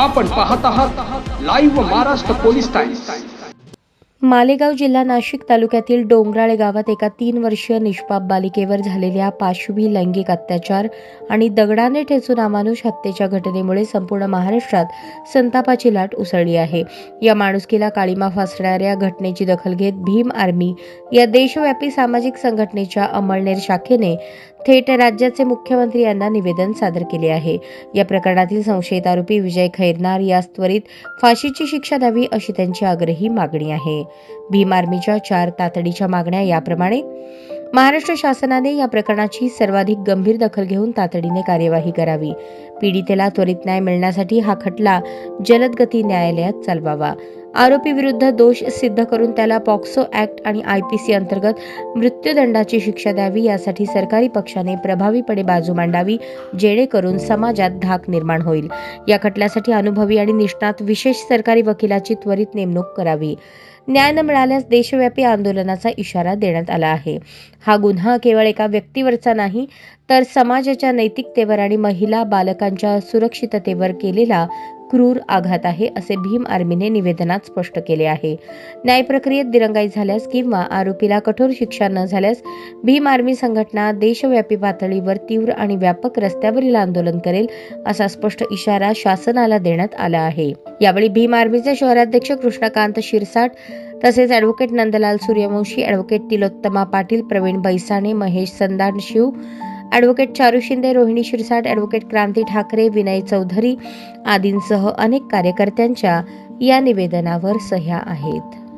आपण पाहत आहात live Maharashtra police times Malegaon जिल्हा नाशिक तालुक्यातील डोंगराळे गावात एका तीन वर्षीय निष्पाप बालिकेवर झालेल्या पाशवी लैंगिक अत्याचार आणि दगडाने ठेचून अमानुष हत्येच्या घटनेमुळे संपूर्ण महाराष्ट्रात संतापाची लाट उसळली आहे. या माणुसकीला काळीमा फासणाऱ्या घटनेची दखल घेत भीम आर्मी या देशव्यापी सामाजिक संघटनेच्या अमळनेर शाखेने थेट राज्याचे मुख्यमंत्री यांना निवेदन सादर केले आहे. या प्रकरणातील संशयित आरोपी विजय खैरनार यास त्वरित फाशीची शिक्षा द्यावी अशी त्यांची आग्रही मागणी आहे. भीम आर्मीच्या चार तातडीच्या मागण्या याप्रमाणे महाराष्ट्र शासनाने या प्रकरणाची सर्वाधिक गंभीर दखल घेऊन तातडीने कार्यवाही करावी. पीडितेला त्वरित न्याय मिळण्यासाठी हा खटला जलदगती न्यायालयात चालवावा. आरोपी विरुद्ध दोष सिद्ध करून त्याला पॉक्सो ऍक्ट आणि आय पी सी अंतर्गत मृत्यूदंडाची शिक्षा द्यावी यासाठी सरकारी पक्षाने प्रभावीपणे बाजू मांडावी जेणेकरून समाजात धाक निर्माण होईल. या खटल्यासाठी अनुभवी आणि निष्णात विशेष सरकारी वकिलाची त्वरित नेमणूक करावी. न्याय न मिळाल्यास देशव्यापी आंदोलनाचा इशारा देण्यात आला आहे. हा गुन्हा केवळ एका व्यक्तीवरचा नाही तर समाजाच्या नैतिकतेवर आणि महिला बालकांच्या सुरक्षिततेवर केलेला क्रूर आघात आहे असे भीम आर्मीने निवेदनात स्पष्ट केले आहे. न्याय प्रक्रियेत दिरंगाई झाल्यास किंवा आरोपीला कठोर शिक्षा न झाल्यास भीम आर्मी संघटना देशव्यापी पातळीवर तीव्र आणि व्यापक रस्त्यावरील आंदोलन करेल असा स्पष्ट इशारा शासनाला देण्यात आला आहे. यावेळी भीम आर्मीचे शहराध्यक्ष कृष्णकांत शिरसाट तसेच advocate Nandlal Suryavanshi advocate Tilottama Patil Pravin Baisane Mahesh Sandan Shiv advocate Charu Shinde Rohini Shirsat advocate Kranti Thackeray Vinay Chaudhari आदींसह अनेक कार्यकर्त्यांच्या या निवेदनावर सह्या आहेत.